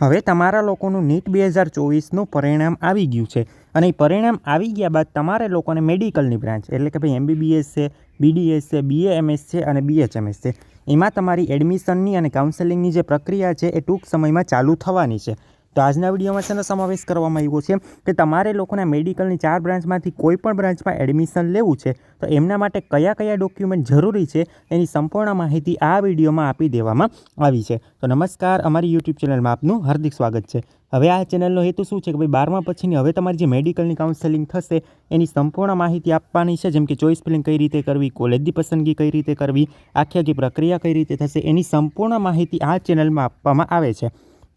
હવે તમારા લોકોનું નીટ બે હજાર ચોવીસનું પરિણામ આવી ગયું છે. અને એ પરિણામ આવી ગયા બાદ તમારે લોકોને મેડિકલની બ્રાન્ચ, એટલે કે ભાઈ એમબીબીએસ છે, બીડીએસ છે બીએએમએસ છે અને બીએચએમએસ છે. એમાં તમારી એડમિશનની અને કાઉન્સેલિંગની જે પ્રક્રિયા છે એ ટૂંક સમયમાં ચાલુ થવાની છે. તો આજના વિડીયોમાં છે ને સમાવેશ કરવામાં આવ્યો છે કે તમારે લોકોના મેડિકલની ચાર બ્રાન્ચમાંથી કોઈ પણ બ્રાન્ચમાં એડમિશન લેવું છે, તો એમના માટે કયા કયા ડોક્યુમેન્ટ જરૂરી છે, એની સંપૂર્ણ માહિતી આ વિડીયોમાં આપી દેવામાં આવી છે. તો નમસ્કાર, અમારી યુટ્યુબ ચેનલમાં આપનું હાર્દિક સ્વાગત છે. હવે આ ચેનલનો હેતુ શું છે કે ભાઈ બારમા પછીની હવે તમારી જે મેડિકલની કાઉન્સેલિંગ થશે, એની સંપૂર્ણ માહિતી આપવાની છે, જેમ કે ચોઇસ ફિલિંગ કઈ રીતે કરવી, કોલેજની પસંદગી કઈ રીતે કરવી આખી આખી પ્રક્રિયા કઈ રીતે થશે, એની સંપૂર્ણ માહિતી આ ચેનલમાં આપવામાં આવે છે.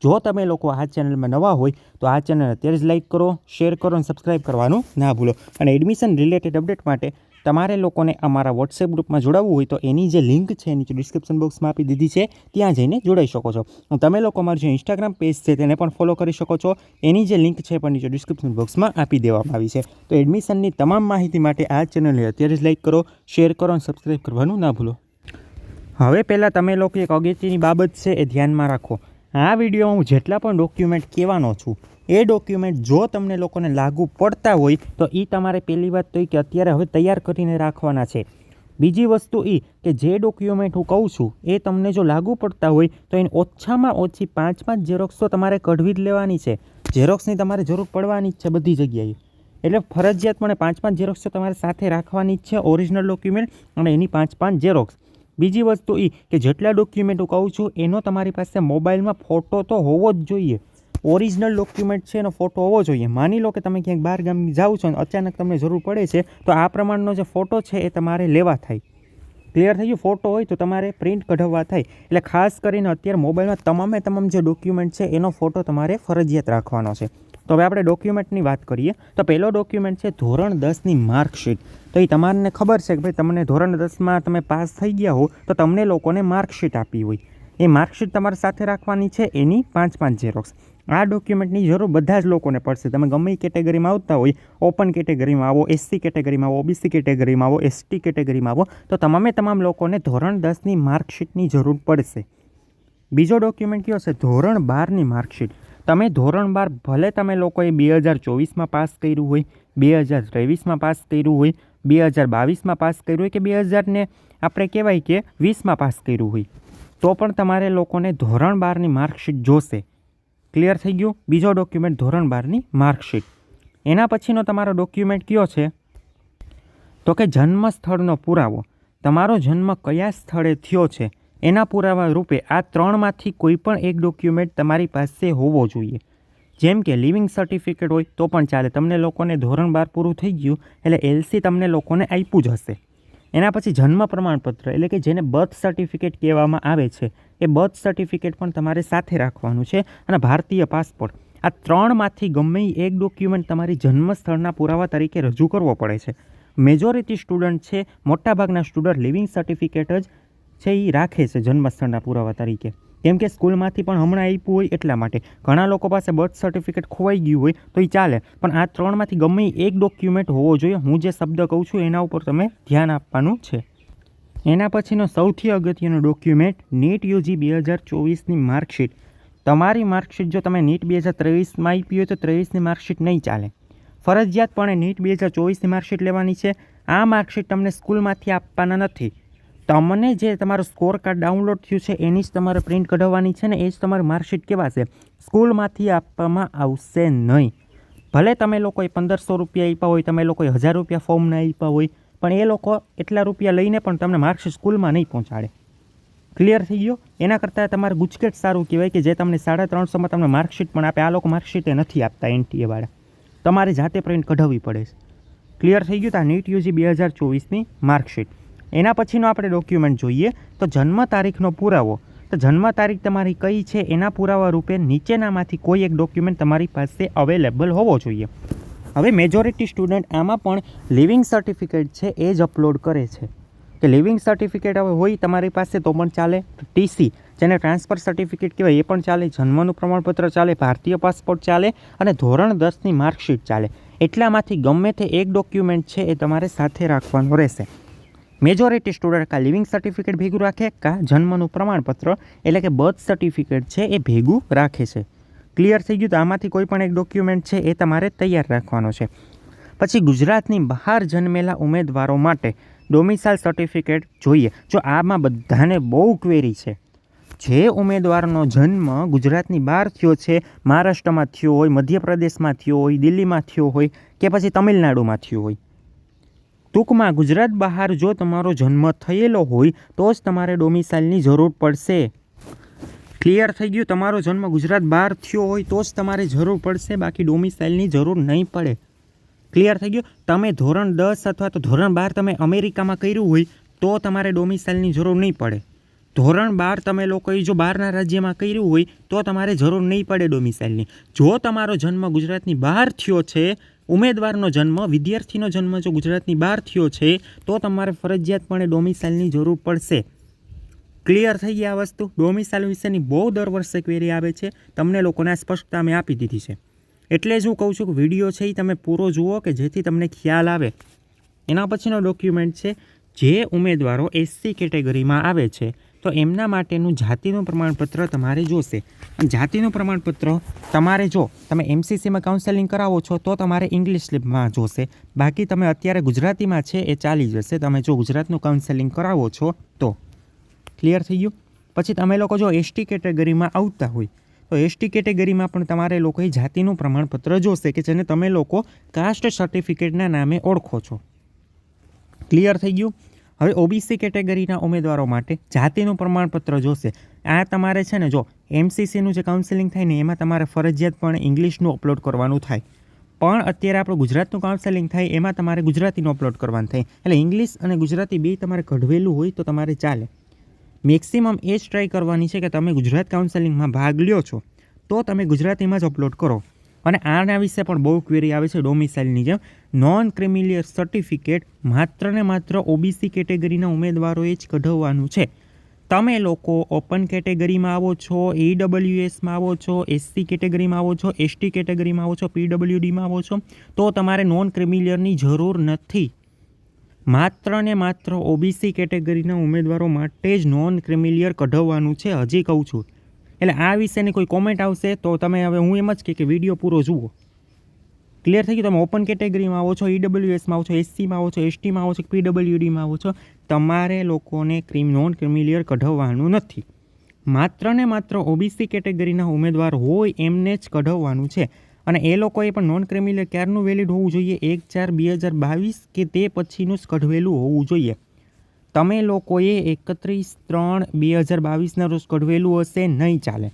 જો તમે લોકો આ ચેનલમાં નવા હોય, તો આ ચેનલ અત્યારે જ લાઇક કરો શેર કરો અને સબસ્ક્રાઈબ કરવાનું ના ભૂલો. અને એડમિશન રિલેટેડ અપડેટ માટે તમારે લોકોને અમારા વોટ્સએપ ગ્રુપમાં જોડાવવું હોય તો એની જે લિંક છે નીચે ડિસ્ક્રિપ્શન બોક્સમાં આપી દીધી છે, ત્યાં જઈને જોડાઈ શકો છો. તમે લોકો અમારું જે ઇન્સ્ટાગ્રામ પેજ છે, તેને પણ ફોલો કરી શકો છો. એની જે લિંક છે પણ નીચે ડિસ્ક્રિપ્શન બોક્સમાં આપી દેવામાં આવી છે. તો એડમિશનની તમામ માહિતી માટે આ ચેનલને અત્યારે જ લાઇક કરો શેર કરો અને સબસ્ક્રાઈબ કરવાનું ના ભૂલો. હવે પહેલાં તમે લોકો એક અગત્યની બાબત છે, એ ધ્યાનમાં રાખો. આ વિડીયોમાં હું જેટલા પણ ડોક્યુમેન્ટ કહેવાનો છું, એ ડોક્યુમેન્ટ જો તમને લોકોને લાગુ પડતા હોય, તો એ તમારે પહેલી વાત તો એ કે અત્યારે હવે તૈયાર કરીને રાખવાના છે. બીજી વસ્તુ એ કે જે ડોક્યુમેન્ટ હું કહું છું, એ તમને જો લાગુ પડતા હોય, તો એની ઓછામાં ઓછી પાંચ પાંચ ઝેરોક્સ તો તમારે કઢવી જ લેવાની છે. ઝેરોક્સની તમારે જરૂર પડવાની જ છે બધી જગ્યાએ. એટલે ફરજિયાતપણે પાંચ પાંચ ઝેરોક્સ તો તમારે સાથે રાખવાની જ છે ઓરિજિનલ ડોક્યુમેન્ટ અને એની પાંચ પાંચ ઝેરોક્સ બીજી વસ્તુ એ કે જેટલા ડોક્યુમેન્ટ કહું છું, એનો તમારી પાસે મોબાઈલમાં ફોટો તો હોવો જ જોઈએ. ઓરિજિનલ ડોક્યુમેન્ટ છે, એનો ફોટો હોવો જોઈએ. માની લો કે તમે ક્યાંક બહાર ગામ જાઓ છો અને અચાનક તમને જરૂર પડે છે, તો આ પ્રમાણનો જે ફોટો છે એ તમારે લેવા થાય. ક્લિયર થઈ ગયું? ફોટો હોય તો તમારે પ્રિન્ટ કઢાવવા થાય. એટલે ખાસ કરીને અત્યારે મોબાઈલમાં તમામે તમામ જે ડોક્યુમેન્ટ છે, એનો ફોટો તમારે ફરજિયાત રાખવાનો છે. તો હવે આપણે ડોક્યુમેન્ટની વાત કરીએ. તો પહેલો ડોક્યુમેન્ટ છે ધોરણ દસની માર્કશીટ. તો એ તમારને ખબર છે કે ભાઈ તમને ધોરણ દસમાં તમે પાસ થઈ ગયા હો, તો તમને લોકોને માર્કશીટ આપી હોય. એ માર્કશીટ તમારે સાથે રાખવાની છે એની પાંચ પાંચ ઝેરોક્સ. આ ડોક્યુમેન્ટની જરૂર બધા જ લોકોને પડશે. તમે ગમે એ કેટેગરીમાં આવતા હોય ઓપન કેટેગરીમાં આવો એસસી કેટેગરીમાં આવો ઓબીસી કેટેગરીમાં આવો એસટી કેટેગરીમાં આવો, તો તમામે તમામ લોકોને ધોરણ દસની માર્કશીટની જરૂર પડશે. બીજો ડોક્યુમેન્ટ કયો છે? ધોરણ બારની માર્કશીટ. તમે ધોરણ બાર ભલે તમે લોકોએ બે હજાર ચોવીસમાં પાસ કર્યું હોય, બે હજાર ત્રેવીસમાં પાસ કર્યું હોય, બે હજાર બાવીસમાં પાસ કર્યું હોય કે બે હજારને આપણે કહેવાય કે વીસમાં પાસ કર્યું હોય, તો પણ તમારે લોકોને ધોરણ બારની માર્કશીટ જોશે. ક્લિયર થઈ ગયું? બીજો ડોક્યુમેન્ટ ધોરણ બારની માર્કશીટ. એના પછીનો તમારો ડોક્યુમેન્ટ કયો છે? તો કે જન્મ સ્થળનો પુરાવો. તમારો જન્મ કયા સ્થળે થયો છે? એના પુરાવા રૂપે આ ત્રણમાંથી કોઈ પણ એક ડોક્યુમેન્ટ તમારી પાસે હોવો જોઈએ. જેમ કે લિવિંગ સર્ટિફિકેટ હોય તો પણ ચાલે, તમને લોકોને ધોરણ બાર પૂરું થઈ ગયું એટલે એલસી તમને લોકોને આપ્યું જ હશે. એના પછી જન્મ પ્રમાણપત્ર એટલે કે જેને બર્થ સર્ટિફિકેટ કહેવામાં આવે છે, એ બર્થ સર્ટિફિકેટ પણ તમારે સાથે રાખવાનું છે અને ભારતીય પાસપોર્ટ આ ત્રણમાંથી ગમે એક ડોક્યુમેન્ટ તમારી જન્મસ્થળના પુરાવા તરીકે રજૂ કરવો પડે છે. મેજોરિટી સ્ટુડન્ટ છે, મોટાભાગના સ્ટુડન્ટ લિવિંગ સર્ટિફિકેટ જ છે એ રાખે છે જન્મસ્થળના પુરાવા તરીકે. કેમ કે સ્કૂલમાંથી પણ હમણાં આપ્યું હોય એટલા માટે. ઘણા લોકો પાસે બર્થ સર્ટિફિકેટ ખોવાઈ ગયું હોય તો એ ચાલે. પણ આ ત્રણમાંથી ગમે એક ડોક્યુમેન્ટ હોવો જોઈએ. હું જે શબ્દ કહું છું એના ઉપર તમે ધ્યાન આપવાનું છે. એના પછીનો સૌથી અગત્યનો ડોક્યુમેન્ટ નીટ યુજી બે હજાર ચોવીસની માર્કશીટ. તમારી માર્કશીટ જો તમે નીટ બે હજાર ત્રેવીસમાં આપી હોય તો ત્રેવીસની માર્કશીટ નહીં ચાલે. ફરજિયાતપણે નીટ બે હજાર ચોવીસની માર્કશીટ લેવાની છે. આ માર્કશીટ તમને સ્કૂલમાંથી આપવાના નથી. તમને જે તમારું સ્કોર કાર્ડ ડાઉનલોડ થયું છે, એની જ તમારે પ્રિન્ટ કઢાવવાની છે ને, એ જ તમારી માર્કશીટ કહેવાશે સ્કૂલમાંથી આપવામાં આવશે નહીં. ભલે તમે લોકોએ પંદરસો રૂપિયા આપ્યા હોય, તમે લોકોએ હજાર રૂપિયા ફોર્મના આપ્યા હોય, પણ એ લોકો એટલા રૂપિયા લઈને પણ તમને માર્કશીટ સ્કૂલમાં નહીં પહોંચાડે. ક્લિયર થઈ ગયો? એના કરતાં તમારે ગુજકેટ સારું કહેવાય કે જે તમને સાડા ત્રણસોમાં તમને માર્કશીટ પણ આપે, આ લોકો માર્કશીટે નથી આપતા એનટીએવાળા તમારે જાતે પ્રિન્ટ કઢાવવી પડે છે. ક્લિયર થઈ ગયું તો આ નીટ યુજી બે હજાર ચોવીસની માર્કશીટ. એના પછીનો આપણે ડોક્યુમેન્ટ જોઈએ તો જન્મ તારીખનો પુરાવો. તો જન્મ તારીખ તમારી કઈ છે? એના પુરાવા રૂપે નીચેનામાંથી કોઈ એક ડોક્યુમેન્ટ તમારી પાસે અવેલેબલ હોવો જોઈએ. હવે મેજોરિટી સ્ટુડન્ટ આમાં પણ લિવિંગ સર્ટિફિકેટ છે એ જ અપલોડ કરે છે. કે લિવિંગ સર્ટિફિકેટ હવે હોય તમારી પાસે તો પણ ચાલે. ટીસી જેને ટ્રાન્સફર સર્ટિફિકેટ કહેવાય, એ પણ ચાલે. જન્મનું પ્રમાણપત્ર ચાલે, ભારતીય પાસપોર્ટ ચાલે, અને ધોરણ દસની માર્કશીટ ચાલે. એટલામાંથી ગમે તે એક ડોક્યુમેન્ટ છે એ તમારે સાથે રાખવાનું રહેશે. મેજોરિટી સ્ટુડન્ટ કાં લિવિંગ સર્ટિફિકેટ ભેગું રાખે કાં જન્મનું પ્રમાણપત્ર એટલે કે બર્થ સર્ટિફિકેટ છે એ ભેગું રાખે છે ક્લિયર થઈ ગયું તો આમાંથી કોઈ પણ એક ડોક્યુમેન્ટ છે એ તમારે તૈયાર રાખવાનો છે પછી ગુજરાતની બહાર જન્મેલા ઉમેદવારો માટે ડોમિસાઇલ સર્ટિફિકેટ જોઈએ। જો આમાં બધાને બહુ ક્વેરી છે, જે ઉમેદવારનો જન્મ ગુજરાતની બહાર થયો છે, મહારાષ્ટ્રમાં થયો હોય, મધ્યપ્રદેશમાં થયો હોય, દિલ્હીમાં થયો હોય, કે પછી તમિલનાડુમાં થયો હોય ટૂંકમાં ગુજરાત બહાર જો તમારો જન્મ થયેલો હોય, તો જ તમારે ડોમિસાઇલની જરૂર પડશે. ક્લિયર થઈ ગયું? તમારો જન્મ ગુજરાત બહાર થયો હોય, તો જ તમારે જરૂર પડશે. બાકી ડોમિસાઇલની જરૂર નહીં પડે. ક્લિયર થઈ ગયું? તમે ધોરણ દસ અથવા તો ધોરણ બાર તમે અમેરિકામાં કર્યું હોય, તો તમારે ડોમિસાઇલની જરૂર નહીં પડે. ધોરણ બાર તમે લોકોએ જો બહારના રાજ્યમાં કર્યું હોય, તો તમારે જરૂર નહીં પડે ડોમિસાઇલની જો તમારો જન્મ ગુજરાતની બહાર થયો છે ઉમેદવારનો જન્મ, વિદ્યાર્થીનો જન્મ જો ગુજરાતની બહાર થયો છે, તો તમારે ફરજિયાતપણે ડોમિસાઇલની જરૂર પડશે. ક્લિયર થઈ ગયા વસ્તુ? ડોમિસાઇલ વિશેની બહુ દર વર્ષે ક્વેરી આવે છે. તમને લોકોને સ્પષ્ટતા મેં આપી દીધી છે. એટલે જ હું કહું છું કે વીડિયો છે એ તમે પૂરો જુઓ કે જેથી તમને ખ્યાલ આવે. એના પછીનો ડોક્યુમેન્ટ છે, જે ઉમેદવારો એસસી કેટેગરીમાં આવે છે. તો એમના માટેનું જાતિનું પ્રમાણપત્ર તમારે જોશે. જાતિનું પ્રમાણપત્ર તમારે જો તમે એમસીસીમાં કાઉન્સેલિંગ કરાવો છો, તો તમારે ઇંગ્લિશ સ્લીપમાં જોશે. બાકી તમે અત્યારે ગુજરાતીમાં છે, એ ચાલી જશે. તમે જો ગુજરાતનું કાઉન્સેલિંગ કરાવો છો, તો ક્લિયર થઈ ગયું? પછી તમે લોકો જો એસટી કેટેગરીમાં આવતા હોય, તો એસટી કેટેગરીમાં પણ તમારે લોકોએ જાતિનું પ્રમાણપત્ર જોશે કે જેને તમે લોકો કાસ્ટ સર્ટિફિકેટના નામે ઓળખો છો. ક્લિયર થઈ ગયું? હવે ઓબીસી કેટેગરીના ઉમેદવારો માટે જાતિનું પ્રમાણપત્ર જોશે. આ તમારે છે ને, જો એમસીસીનું જે કાઉન્સેલિંગ થાય ને, એમાં તમારે ફરજિયાતપણે ઇંગ્લિશનું અપલોડ કરવાનું થાય. પણ અત્યારે આપણું ગુજરાતનું કાઉન્સેલિંગ થાય, એમાં તમારે ગુજરાતીનું અપલોડ કરવાનું થાય. એટલે ઇંગ્લિશ અને ગુજરાતી બે તમારે કઢવેલું હોય તો તમારે ચાલે. મેક્સિમમ એ જ ટ્રાય કરવાની છે કે તમે ગુજરાત કાઉન્સેલિંગમાં ભાગ લ્યો છો, તો તમે ગુજરાતીમાં જ અપલોડ કરો. અને આના વિશે પણ બહુ ક્વેરી આવે છે ડોમિસાઇલની જેમ. નોન ક્રિમિલિયર સર્ટિફિકેટ માત્ર ને માત્ર ઓબીસી કેટેગરીના ઉમેદવારોએ જ કઢાવવાનું છે. તમે લોકો ઓપન કેટેગરીમાં આવો છો ઈડબ્લ્યુએસમાં આવો છો એસસી કેટેગરીમાં આવો છો એસટી કેટેગરીમાં આવો છો પીડબ્લ્યુડીમાં આવો છો, તો તમારે નોન ક્રિમિલિયરની જરૂર નથી. માત્ર ને માત્ર ઓબીસી કેટેગરીના ઉમેદવારો માટે જ નોન ક્રિમિલિયર કઢાવવાનું છે, હજી કહું છું. એટલે આ વિશેની કોઈ કોમેન્ટ આવશે તો તમે હવે હું એમ જ કે કે વીડિયો પૂરો જુઓ. ક્લિયર થઈ ગયું? તમે ઓપન કેટેગરીમાં આવો છો ઈડબ્લ્યુએસમાં આવો છો એસસીમાં આવો છો એસટીમાં આવો છો પીડબ્લ્યુડીમાં આવો છો, તમારે લોકોને ક્રીમ નોન ક્રિમિલિયર કઢાવવાનું નથી. માત્ર ને માત્ર ઓબીસી કેટેગરીના ઉમેદવાર હોય એમને જ કઢાવવાનું છે. અને એ લોકોએ પણ નોન ક્રિમિલિયર ક્યારનું વેલિડ હોવું જોઈએ? એક ચાર બે હજાર બાવીસ કે તે પછીનું જ કઢવેલું હોવું જોઈએ. તમે લોકોએ એકત્રીસ ત્રણ બે હજાર બાવીસના રોજ કઢવેલું હશે, નહીં ચાલે.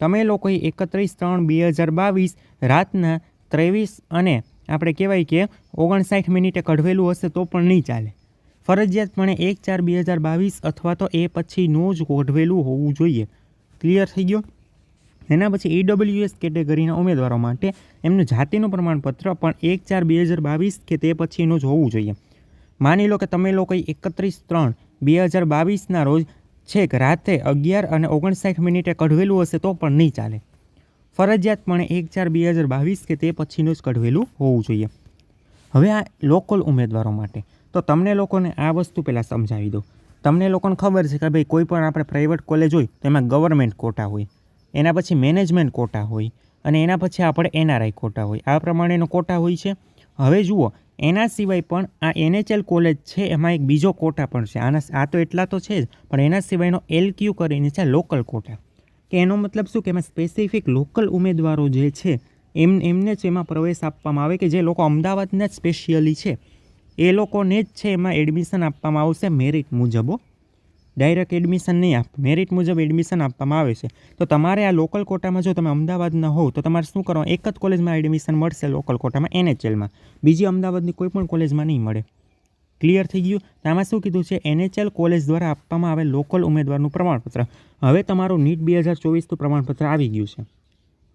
તમે લોકોએ એકત્રીસ ત્રણ બે હજાર બાવીસ રાતના ત્રેવીસ અને આપણે કહેવાય કે ઓગણસાઠ મિનિટે કઢવેલું હશે તો પણ નહીં ચાલે. ફરજિયાતપણે એક ચાર બે હજાર બાવીસ અથવા તો એ પછીનું જ કઢવેલું હોવું જોઈએ. ક્લિયર થઈ ગયો? એના પછી ઈડબ્લ્યુએસ કેટેગરીના ઉમેદવારો માટે એમનું જાતિનું પ્રમાણપત્ર પણ એક ચાર બે હજાર બાવીસ કે તે પછીનું જ હોવું જોઈએ. માની લો કે તમે લોકોએ એકત્રીસ ત્રણ બે હજાર બાવીસના રોજ છેક રાતે અગિયાર અને ઓગણસાઠ મિનિટે કઢવેલું હશે તો પણ નહીં ચાલે. ફરજિયાતપણે એક ચાર બે હજાર બાવીસ કે તે પછીનું જ કઢવેલું હોવું જોઈએ. હવે આ લોકલ ઉમેદવારો માટે. તો તમને લોકોને આ વસ્તુ પહેલાં સમજાવી દો તમને લોકોને ખબર છે કે ભાઈ કોઈ પણ આપણે પ્રાઇવેટ કોલેજ હોય તો એમાં ગવર્મેન્ટ કોટા હોય, એના પછી મેનેજમેન્ટ કોટા હોય, અને એના પછી આપણે એનઆરઆઈ કોટા હોય. આ પ્રમાણેનો કોટા હોય છે. હવે જુઓ, એના સિવાય પણ આ એનએચએલ કોલેજ છે, એમાં એક બીજો કોટા પણ છે. આના આ તો એટલા તો છે જ, પણ એના સિવાયનો એલક્યુ કરીને છે લોકલ કોટા. કે એનો મતલબ શું? કે એમાં સ્પેસિફિક લોકલ ઉમેદવારો જે છે, એમ, એમને જ એમાં પ્રવેશ આપવામાં આવે કે જે લોકો અમદાવાદના જ સ્પેશિયલી છે. એ લોકોને જ છે એમાં એડમિશન આપવામાં આવશે મેરિટ મુજબ. ડાયરેક્ટ એડમિશન નહીં આપ મેરિટ મુજબ એડમિશન આપવામાં આવે છે. તો તમારે આ લોકલ કોટામાં જો તમે અમદાવાદના હોવ, તો તમારે શું કરવાનું? એક જ કોલેજમાં એડમિશન મળશે લોકલ કોટામાં એનએચએલમાં બીજી અમદાવાદની કોઈ પણ કોલેજમાં નહીં મળે. ક્લિયર થઈ ગયું? તો આમાં શું કીધું છે? એનએચએલ કોલેજ દ્વારા આપવામાં આવેલ લોકલ ઉમેદવારનું પ્રમાણપત્ર. હવે તમારું નીટ બે હજાર ચોવીસનું પ્રમાણપત્ર આવી ગયું છે.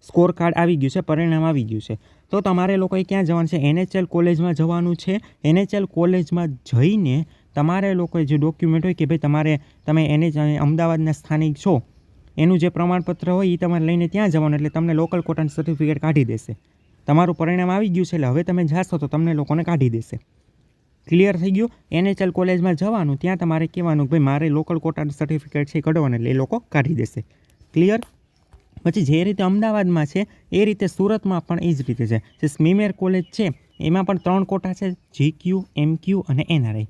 સ્કોર કાર્ડ આવી ગયું છે, પરિણામ આવી ગયું છે. તો તમારે લોકોએ ક્યાં જવાનું છે? એનએચએલ કોલેજમાં જવાનું છે. એનએચએલ કોલેજમાં જઈને તમારે લોકોએ જે ડોક્યુમેન્ટ હોય કે ભાઈ તમારે, તમે એને જ અમદાવાદના સ્થાનિક છો, એનું જે પ્રમાણપત્ર હોય એ તમારે લઈને ત્યાં જવાનું, એટલે તમને લોકલ કોટન સર્ટિફિકેટ કાઢી દેશે. તમારું પરિણામ આવી ગયું છે, એટલે હવે તમે જાશો તો તમને લોકોને કાઢી દેશે. ક્લિયર થઈ ગયું? એનએચએલ કોલેજમાં જવાનું, ત્યાં તમારે કહેવાનું ભાઈ મારે લોકલ કોટાનું સર્ટિફિકેટ છે કઢવાનું, એટલે એ લોકો કાઢી દેશે. ક્લિયર પછી જે રીતે અમદાવાદમાં છે, એ રીતે સુરતમાં પણ એ જ રીતે છે. જે સ્મીમેર કોલેજ છે, એમાં પણ ત્રણ કોટા છે જી ક્યુ એમ ક્યુ અને એનઆરઆઈ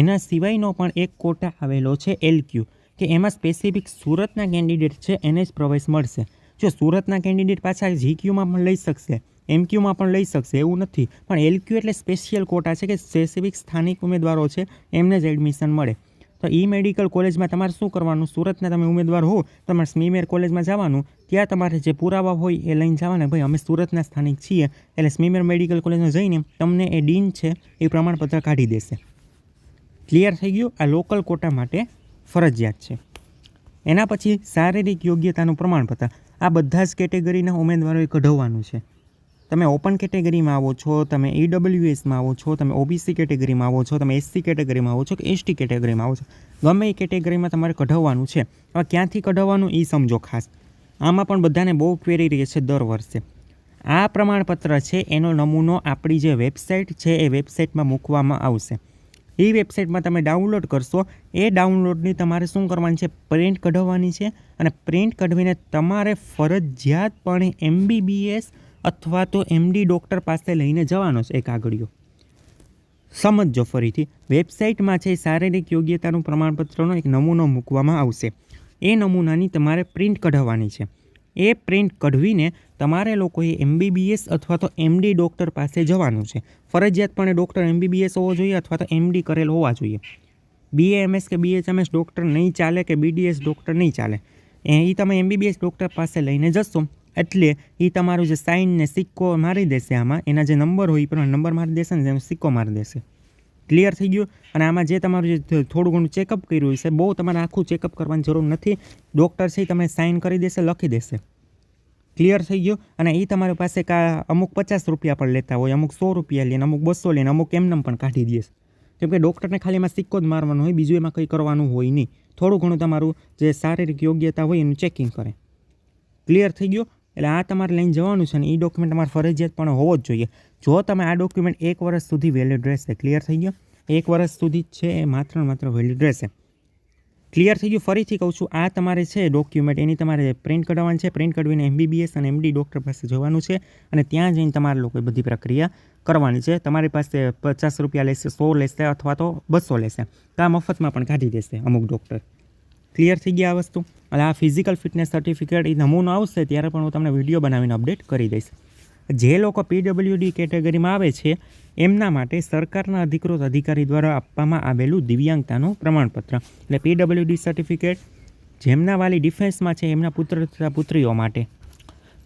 એના સિવાયનો પણ એક કોટા આવેલો છે એલ ક્યુ કે એમાં સ્પેસિફિક સુરતના કેન્ડિડેટ છે, એને જ પ્રવેશ મળશે. જો સુરતના કેન્ડિડેટ પાછા જી ક્યુમાં પણ લઈ શકશે એમ ક્યુમાં પણ લઈ શકશે, એવું નથી. પણ એલ ક્યુ એટલે સ્પેશિયલ કોટા છે કે સ્પેસિફિક સ્થાનિક ઉમેદવારો છે, એમને જ એડમિશન મળે. તો ઈ મેડિકલ કોલેજમાં તમારે શું કરવાનું? સુરતના તમે ઉમેદવાર હો, તમારે સ્મીમેર કોલેજમાં જવાનું, ત્યાં તમારે જે પુરાવા હોય એ લઈને જવાના. ભાઈ, અમે સુરતના સ્થાનિક છીએ, એટલે સ્મીમેર મેડિકલ કોલેજમાં જઈને તમને એ ડીન છે, એ પ્રમાણપત્ર કાઢી દેશે. ક્લિયર થઈ ગયું. આ લોકલ કોટા માટે ફરજિયાત છે. એના પછી શારીરિક યોગ્યતાનું પ્રમાણપત્ર. આ બધા જ કેટેગરીના ઉમેદવારોએ કઢાવવાનું છે. તમે ઓપન કેટેગરીમાં આવો છો, તમે ઈડબ્લ્યુએસમાં આવો છો, તમે ઓબીસી કેટેગરીમાં આવો છો, તમે એસસી કેટેગરીમાં આવો છો કે એસટી કેટેગરીમાં આવો છો. ગમે એ કેટેગરીમાં તમારે કઢાવવાનું છે. હવે ક્યાંથી કઢાવવાનું એ સમજો ખાસ. આમાં પણ બધાને બહુ ક્વેરી રહે છે દર વર્ષે. આ પ્રમાણપત્ર છે, એનો નમૂનો આપણી જે વેબસાઇટ છે, એ વેબસાઇટમાં મૂકવામાં આવશે. એ વેબસાઇટમાં તમે ડાઉનલોડ કરશો, એ ડાઉનલોડની તમારે શું કરવાની છે? પ્રિન્ટ કઢાવવાની છે અને પ્રિન્ટ કઢવીને તમારે ફરજિયાતપણે એમબીબીએસ અથવા તો એમડી ડૉક્ટર પાસે લઈને જવાનો છે એક આગળિયો સમજજો ફરીથી, વેબસાઇટમાં છે શારીરિક યોગ્યતાનું પ્રમાણપત્રનો એક નમૂનો મૂકવામાં આવશે. એ નમૂનાની તમારે પ્રિન્ટ કઢાવવાની છે. એ પ્રિન્ટ કઢવીને તમારે લોકોએ એમબીબીએસ અથવા તો એમડી ડૉક્ટર પાસે જવાનું છે. ફરજિયાતપણે ડૉક્ટર એમબીબીએસ હોવો જોઈએ અથવા તો એમડી કરેલ હોવા જોઈએ. બીએએમએસ કે બીએચએમએસ ડૉક્ટર નહીં ચાલે કે બીડીએસ ડૉક્ટર નહીં ચાલે. એ તમે એમબીબીએસ ડૉક્ટર પાસે લઈને જશો. એટલે એ તમારું જે સાઇન ને સિક્કો મારી દેશે આમાં, એના જે નંબર હોય એ પ્રમાણે નંબર મારી દેશે ને સિક્કો મારી દેશે. ક્લિયર થઈ ગયું. અને આમાં જે તમારું જે થોડું ઘણું ચેકઅપ કર્યું છે બહુ તમારે આખું ચેકઅપ કરવાની જરૂર નથી. ડૉક્ટર છે એ તમને સાઇન કરી દેશે, લખી દેશે. ક્લિયર થઈ ગયું. અને એ તમારી પાસે કા, અમુક પચાસ રૂપિયા પણ લેતા હોય, અમુક સો રૂપિયા લઈને અમુક બસો લઈને અમુક એમનેમ પણ કાઢી દે કેમ કે ડૉક્ટરને ખાલી એમાં સિક્કો જ મારવાનો હોય, બીજું એમાં કંઈ કરવાનું હોય નહીં. થોડું ઘણું તમારું જે શારીરિક યોગ્યતા હોય એનું ચેકિંગ કરે. ક્લિયર થઈ ગયું. એટલે આ તમારે લઈને જવાનું છે અને એ ડોક્યુમેન્ટ તમારે ફરજિયાત પણ હોવો જ જોઈએ. જો તમે આ ડોક્યુમેન્ટ એક વર્ષ સુધી વેલિડ રહેશે ક્લિયર થઈ ગયો? એક વર્ષ સુધી જ છે એ માત્ર માત્ર વેલિડ રહેશે. ક્લિયર થઈ ગયું. ફરીથી કહું છું, આ તમારે છે ડોક્યુમેન્ટ એની તમારે પ્રિન્ટ કઢાવવાની છે. પ્રિન્ટ કઢવીને એમબીબીએસ અને એમડી ડૉક્ટર પાસે જવાનું છે અને ત્યાં જઈને તમારે લોકોએ બધી પ્રક્રિયા કરવાની છે. તમારી પાસે પચાસ રૂપિયા લેશે, સો લેશે અથવા તો બસો લેશે. તો આ મફતમાં પણ કાઢી દેશે અમુક ડૉક્ટર ક્લિયર થઈ ગયા આ વસ્તુ? અને આ ફિઝિકલ ફિટનેસ સર્ટિફિકેટ એ નમૂનો આવશે ત્યારે પણ હું તમને વીડિયો બનાવીને અપડેટ કરી દઈશ. જે લોકો પીડબ્લ્યુડી કેટેગરીમાં આવે છે, એમના માટે સરકારના અધિકૃત અધિકારી દ્વારા આપવામાં આવેલું દિવ્યાંગતાનું પ્રમાણપત્ર. એટલે પીડબ્લ્યુડી સર્ટિફિકેટ જેમના વાલી ડિફેન્સમાં છે, એમના પુત્ર તથા પુત્રીઓ માટે.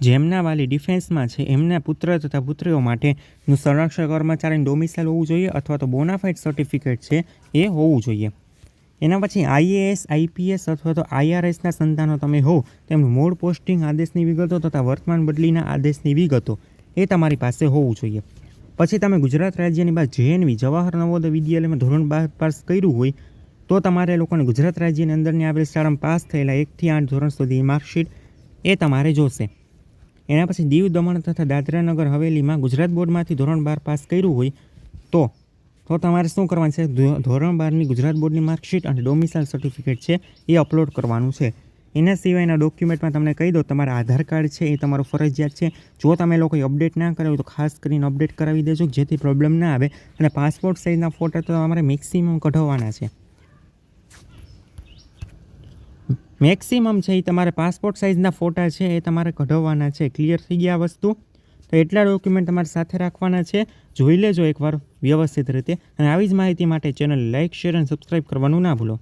જેમના વાલી ડિફેન્સમાં છે, એમના પુત્ર તથા પુત્રીઓ માટેનું સંરક્ષણ કર્મચારીનું ડોમિસાઇલ હોવું જોઈએ અથવા તો બોનાફાઇડ સર્ટિફિકેટ છે, એ હોવું જોઈએ. એના પછી આઈએએસ આઈપીએસ અથવા તો આઈઆરએસના સંતાનો તમે હો તેમનું મૂળ પોસ્ટિંગ આદેશની વિગતો તથા વર્તમાન બદલીના આદેશની વિગતો એ તમારી પાસે હોવું જોઈએ. પછી તમે ગુજરાત રાજ્યની બાદ જેએનવી, જવાહર નવોદય વિદ્યાલયમાં ધોરણ બાર પાસ કર્યું હોય, તો તમારે લોકોને ગુજરાત રાજ્યની અંદરની આવેલી શાળામાં પાસ થયેલા એકથી આઠ ધોરણ સુધી માર્કશીટ એ તમારે જોશે. એના પછી દીવ દમણ તથા દાદરાનગર હવેલીમાં ગુજરાત બોર્ડમાંથી ધોરણ બાર પાસ કર્યું હોય, તો તો તમારે શું કરવાનું છે? ધોરણ બારની ગુજરાત બોર્ડની માર્કશીટ અને ડોમિસાઇલ સર્ટિફિકેટ છે, એ અપલોડ કરવાનું છે. એના સિવાયના ડોક્યુમેન્ટમાં તમને કહી દો તમારા આધાર કાર્ડ છે, એ તમારું ફરજિયાત છે. જો તમે લોકોએ અપડેટ ના કરાવ્યું તો ખાસ કરીને અપડેટ કરાવી દેજો, જેથી પ્રોબ્લેમ ના આવે. અને પાસપોર્ટ સાઇઝના ફોટા તો તમારે મેક્સિમમ કઢાવવાના છે. મેક્સિમમ છે એ તમારે પાસપોર્ટ સાઇઝના ફોટા છે, એ તમારે કઢાવવાના છે. ક્લિયર થઈ ગયા વસ્તુ? તો એટલા ડોક્યુમેન્ટ તમારે સાથે રાખવાના છે. જોઈ લેજો એકવાર વ્યવસ્થિત રીતે. અને આવી જ માહિતી માટે ચેનલ લાઇક શેર અને સબસ્ક્રાઈબ કરવાનું ના ભૂલો.